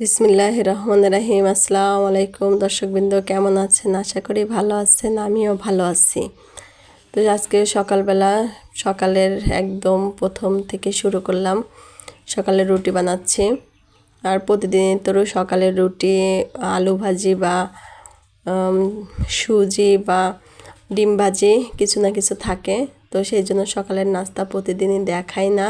বিসমিল্লাহ রহমান রাহিম আসসালামু আলাইকুম দর্শকবৃন্দ, কেমন আছেন? আশা করি ভালো আছেন, আমিও ভালো আছি। তো আজকে সকালবেলা সকালের একদম প্রথম থেকে শুরু করলাম সকালে রুটি বানাচ্ছি। আর প্রতিদিনই তো সকালের রুটি, আলু ভাজি বা সুজি বা ডিম ভাজি কিছু না কিছু থাকে। তো সেই জন্য সকালের নাস্তা প্রতিদিনই দেখাই না।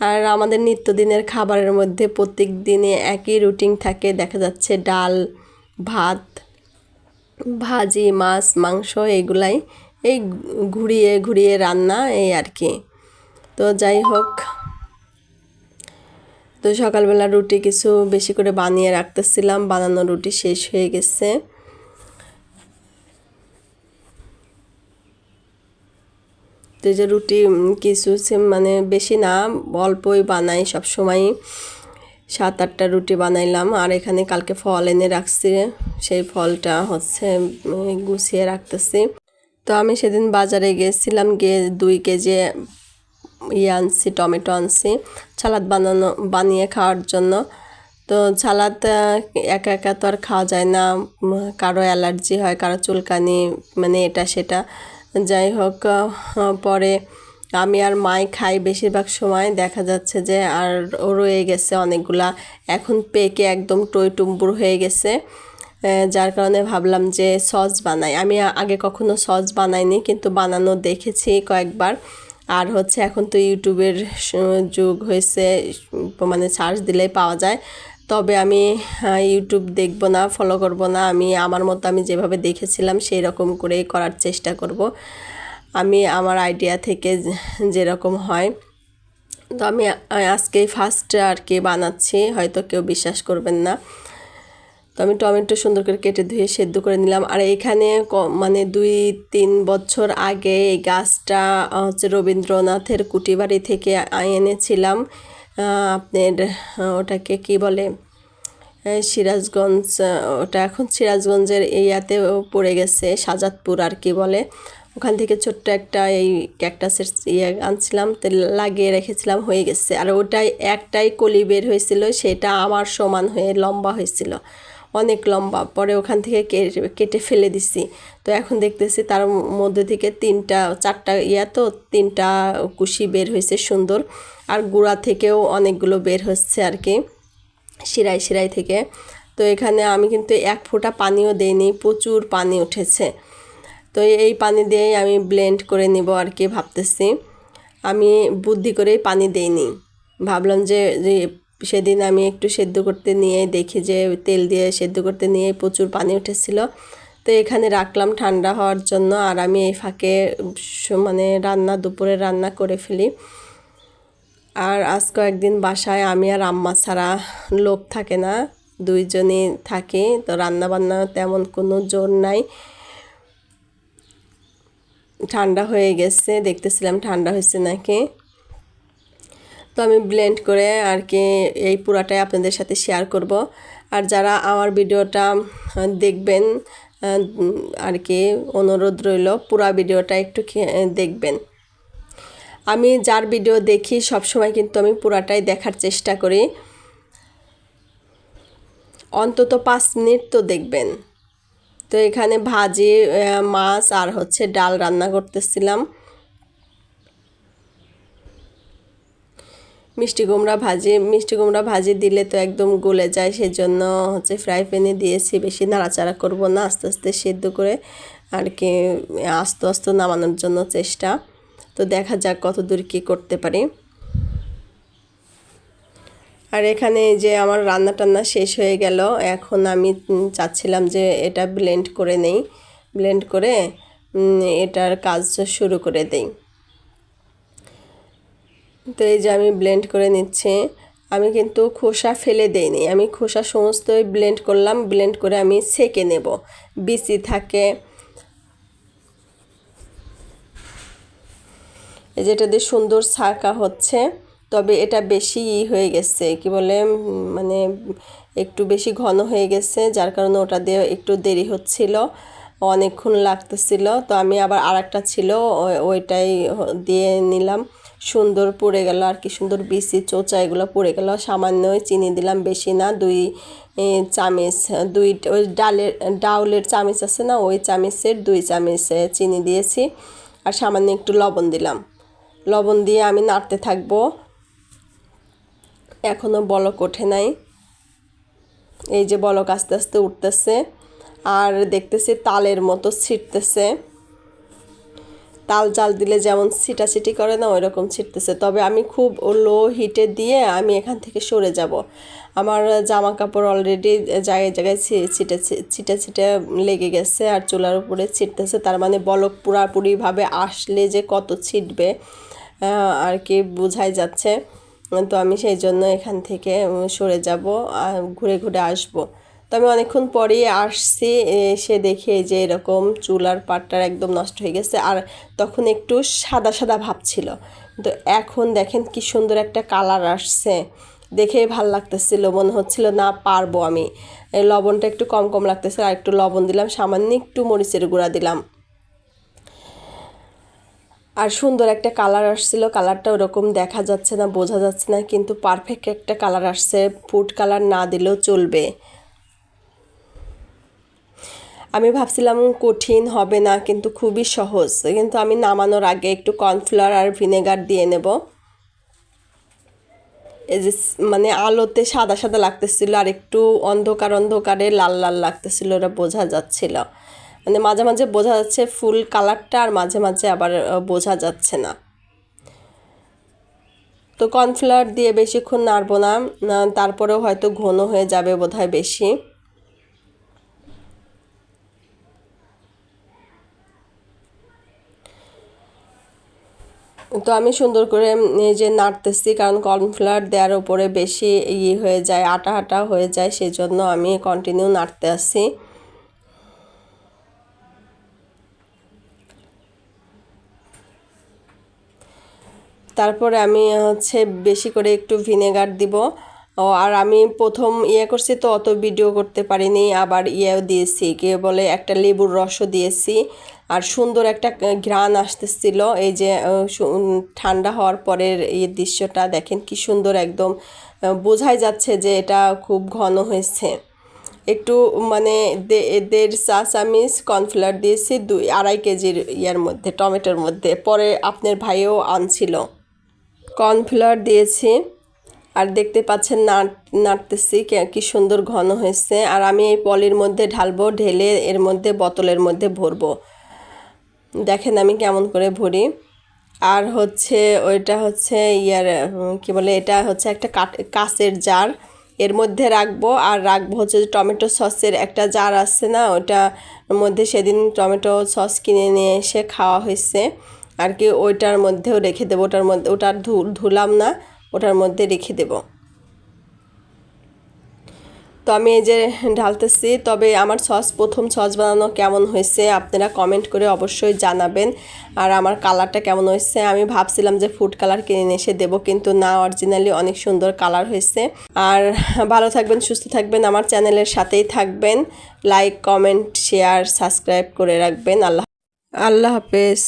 আর আমাদের নিত্যদিনের খাবারের মধ্যে প্রত্যেক দিনে একই রুটিন থাকে। দেখা যাচ্ছে ডাল, ভাত, ভাজি, মাছ, মাংস এগুলাই। এই ঘুরিয়ে ঘুরিয়ে রান্না এই আর কি। তো যাই হোক। তো সকালবেলা রুটি কিছু বেশি করে বানিয়ে রাখতেছিলাম। বানানো রুটি শেষ হয়ে গেছে। তো যে রুটি কিছু মানে বেশি না অল্পই বানাই সব সময় সাত আটটা রুটি বানাইলাম আর এখানে কালকে ফল এনে রাখছি। সেই ফলটা হচ্ছে গুছিয়ে রাখতেছি। তো আমি সেদিন বাজারে গিয়েছিলাম গিয়ে দুই কেজি ইয়ে আনছি টমেটো আনছি সালাদ বানানো বানিয়ে খাওয়ার জন্য। তো আহ, একা একা তো আর খাওয়া যায় না কারও অ্যালার্জি হয় কারও চুলকানি মানে এটা সেটা। যাই হোক পরে আমি আর মাই খাই বেশিরভাগ সময়। দেখা যাচ্ছে যে আর ও রয়ে গেছে অনেকগুলা। এখন পেকে একদম টই টুম্বুর হয়ে গেছে। যার কারণে ভাবলাম যে সস বানাই। আমি আগে কখনো সস বানাইনি, কিন্তু বানানো দেখেছি কয়েকবার। আর হচ্ছে এখন তো ইউটিউবের যুগ হয়েছে মানে সার্চ দিলেই পাওয়া যায়। তবে আমি ইউটিউব দেখব না ফলো করব না। আমি, আমার মতো আমি যেভাবে দেখেছিলাম সেই রকম করেই করার চেষ্টা করব। আমি, আমার আইডিয়া থেকে যেরকম হয়। তো আমি আজকেই ফার্স্ট আর কি বানাচ্ছি, হয়তো কেউ বিশ্বাস করবেন না। তো আমি টমেটো সুন্দর করে কেটে ধুয়ে সেদ্ধ করে নিলাম। আর এখানে মানে দুই, তিন বছর আগে এই গাছটা হচ্ছে রবীন্দ্রনাথের কুটিবাড়ি থেকে এনেছিলাম। আপনার ওটাকে কি বলে? সিরাজগঞ্জ ওটা এখন সিরাজগঞ্জের এরিয়াতেও পড়ে গেছে, সাজাদপুর আর কি বলে। ওখান থেকে ছোট্ট একটা এই ক্যাকটাসের ইয়ে আনছিলাম, তো লাগিয়ে রেখেছিলাম, হয়ে গেছে। আর ওটাই একটাই কলি বের হয়েছিল, সেটা আমার সমান হয়ে লম্বা হয়েছিল। অনেক লম্বা, পরে ওখান থেকে কেটে ফেলে দিছি। তো এখন দেখতেছি তার মধ্যে থেকে তিনটা, চারটা ইয়া তো, তিনটা কুশি বের হয়েছে সুন্দর। আর গুঁড়া থেকেও অনেকগুলো বের হচ্ছে আর কি। শিরাই শিরাই থেকে। তো এখানে আমি কিন্তু এক ফোঁটা পানিও দেইনি, প্রচুর পানি উঠেছে। তো এই পানি দিয়েই আমি ব্লেন্ড করে নিব আর কি ভাবতেছি। আমি বুদ্ধি করেই পানি দেইনি। ভাবলাম যে যে সেদিন আমি একটু সেদ্ধ করতে নিয়ে দেখি যে, তেল দিয়ে সেদ্ধ করতে নিয়ে প্রচুর পানি উঠেছিল। তো এখানে রাখলাম ঠান্ডা হওয়ার জন্য আর আমি এই ফাঁকে মানে রান্না, দুপুরে রান্না করে ফেলি। আর আজ কয়েকদিন বাসায় আমি আর আম্মা ছাড়া লোক থাকে না, দুইজনই থাকি, তো রান্না বান্না তেমন কোনো জোর নাই। ঠান্ডা হয়ে গেছে, দেখতেছিলাম ঠান্ডা হয়েছে নাকি। তো আমি ব্লেন্ড করে আর কি এই পুরাটাই আপনাদের সাথে শেয়ার করব। আর যারা আমার ভিডিওটা দেখবেন আর কি অনুরোধ রইল, পুরা ভিডিওটা একটু দেখবেন। আমি যার ভিডিও দেখি সব সময় কিন্তু আমি পুরাটাই দেখার চেষ্টা করি। অন্তত পাঁচ মিনিট তো দেখবেন। তো এখানে ভাজি মাছ আর হচ্ছে ডাল রান্না করতেছিলাম। মিষ্টি কুমড়া ভাজি, মিষ্টি কুমড়া ভাজি দিলে তো একদম গলে যায়, সেজন্য হচ্ছে ফ্রাই প্যানে দিয়েছি। বেশি নাড়াচাড়া করব না, আস্তে আস্তে সেদ্ধ করে আর কি আস্তে আস্তে নামানোর জন্য চেষ্টা। তো দেখা যাক কত দূর কী করতে পারি। আর এখানে যে আমার রান্না টান্না শেষ হয়ে গেল, এখন আমি চাচ্ছিলাম যে এটা ব্লেন্ড করে নেই। ব্লেন্ড করে এটার কাজ শুরু করে দেই। তো এই যে আমি ব্লেন্ড করে নিচ্ছি। আমি কিন্তু খোসা ফেলে দেইনি। আমি খোসা সমস্তই ব্লেন্ড করলাম। ব্লেন্ড করে আমি সেকে নেব। বিচি থাকে এই যে এটা দিয়ে সুন্দর ছাকা হচ্ছে, তবে এটা বেশি ই হয়ে গেছে, কি বলে মানে একটু বেশি ঘন হয়ে গেছে, যার কারণে ওটা দিয়ে একটু দেরি হচ্ছিল, অনেকক্ষণ লাগতেছিল। তো আমি আবার আরেকটা ছিল ওই- ওইটাই দিয়ে নিলাম। সুন্দর পড়ে গেল, আর কি সুন্দর বিসি চোচা এগুলো পড়ে গেল। সামান্য চিনি দিলাম, বেশি না, দুই চামিচ, দুই, ওই ডালের, ডাউলের চামিচ আছে না, ওই চামচের দুই চামচ চিনি দিয়েছি। আর সামান্য একটু লবণ দিলাম। লবণ দিয়ে আমি নাড়তে থাকব। এখনও বলক ওঠে নাই। এই যে বলক আস্তে আস্তে উঠতেছে। আর দেখতেছি তালের মতো ছিটতেছে। তাল জাল দিলে যেমন ছিটাছিটি করে না ওই রকম ছিটতেছে। তবে আমি খুব লো হিটে দিয়ে আমি এখান থেকে সরে যাব। আমার জামা কাপড় অলরেডি জায়গায় জায়গায় ছিটে ছিটে ছিটে লেগে গেছে আর চুলার উপরে ছিটতেছে। তার মানে বলক পুরাপুরিভাবে আসলে যে কত ছিটবে। আর কি বোঝাই যাচ্ছে। তো আমি সেই জন্য এখান থেকে সরে যাব ঘুরে ঘুরে আসব। তো আমি অনেকক্ষণ পরেই আসছি, এসে দেখি যে এরকম চুলার পাটটার একদম নষ্ট হয়ে গেছে, আর তখন একটু সাদা সাদা ভাব ছিল। তো এখন দেখেন কি সুন্দর একটা কালার আসছে। দেখে ভালো লাগতেছিল, মনে হচ্ছিল না পারব আমি। লবণটা একটু কম কম লাগতেছে আর একটু লবণ দিলাম, সামান্য একটু মরিচের গুঁড়া দিলাম। আর সুন্দর একটা কালার আসছিল কালারটা ওরকম দেখা যাচ্ছে না, বোঝা যাচ্ছে না, কিন্তু পারফেক্ট একটা কালার আসছে ফুড কালার না দিলেও চলবে। আমি ভাবছিলাম কঠিন হবে না, কিন্তু খুবই সহজ, কিন্তু আমি নামানোর আগে একটু কর্নফ্লাওয়ার আর ভিনেগার দিয়ে নেব। এই যে মানে আলোতে সাদা সাদা লাগতেছিল, আর একটু অন্ধকার অন্ধকারে লাল লাল লাগতেছিল, ওটা বোঝা যাচ্ছিল। মানে মাঝে মাঝে বোঝা যাচ্ছে ফুল কালারটা আর মাঝে মাঝে আবার বোঝা যাচ্ছে না। তো কর্নফ্লাওয়ার দিয়ে বেশিক্ষণ নাড়বো না তারপরেও হয়তো ঘন হয়ে যাবে বোধহয় বেশি। তো আমি সুন্দর করে যে নাড়তেছি, কারণ কর্নফ্লাওয়ার দেওয়ার উপরে বেশি ইয়ে হয়ে যায়, আটা আটা হয়ে যায় সেই জন্য আমি কন্টিনিউ নাড়তে আসি তারপরে আমি হচ্ছে বেশি করে একটু ভিনেগার দিব। ও, আর আমি প্রথম ইয়ে করছি তো, অত ভিডিও করতে পারিনি, আবার ইয়েও দিয়েছি, কে বলে একটা লেবুর রসও দিয়েছি। আর সুন্দর একটা ঘ্রাণ আসতেছিল, এই যে ঠান্ডা হওয়ার পরের এই দৃশ্যটা, দেখেন কি সুন্দর একদম বোঝাই যাচ্ছে যে এটা খুব ঘন হয়েছে। একটু মানে দেড় চা চামিচ কর্নফ্লাওয়ার দিয়েছি, দুই, আড়াই কেজির ইয়ার মধ্যে, টমেটোর মধ্যে, পরে আপনার ভাইও আনছিল। কর্নফ্লাওয়ার দিয়েছি। আর দেখতে পাচ্ছেন নাট নাড়তেছি কে- সুন্দর ঘন হয়েছে। আর আমি এই পলির মধ্যে ঢালবো, ঢেলে এর মধ্যে বোতলের মধ্যে ভরবো। দেখেন আমি কেমন করে ভরি। আর হচ্ছে ওইটা হচ্ছে ইয়ার, কি বলে, এটা হচ্ছে একটা কাট- কাঁচের জার। এর মধ্যে রাখব আর রাখব হচ্ছে টমেটো সসের একটা জার আছে না, ওটার মধ্যে সেদিন টমেটো সস কিনে নিয়ে এসে খাওয়া হয়েছে। আর কি ওইটার মধ্যেও রেখে দেবো, ওটার মধ্যে, ওটা ধুলাম না, ওটার মধ্যে রেখে দেবো। তো আমি এই যে ঢালতেছি, তবে আমার সস, প্রথম সস বানানো কেমন হয়েছে আপনারা কমেন্ট করে অবশ্যই জানাবেন। আর আমার কালারটা কেমন হয়েছে, আমি ভাবছিলাম যে ফুড কালার কিনে এসে দেবো, কিন্তু না অরিজিনালি অনেক সুন্দর কালার হয়েছে। আর ভালো থাকবেন, সুস্থ থাকবেন, আমার চ্যানেলের সাথেই থাকবেন। লাইক কমেন্ট শেয়ার সাবস্ক্রাইব করে রাখবেন। আল্লাহ আল্লাহ হাফেজ।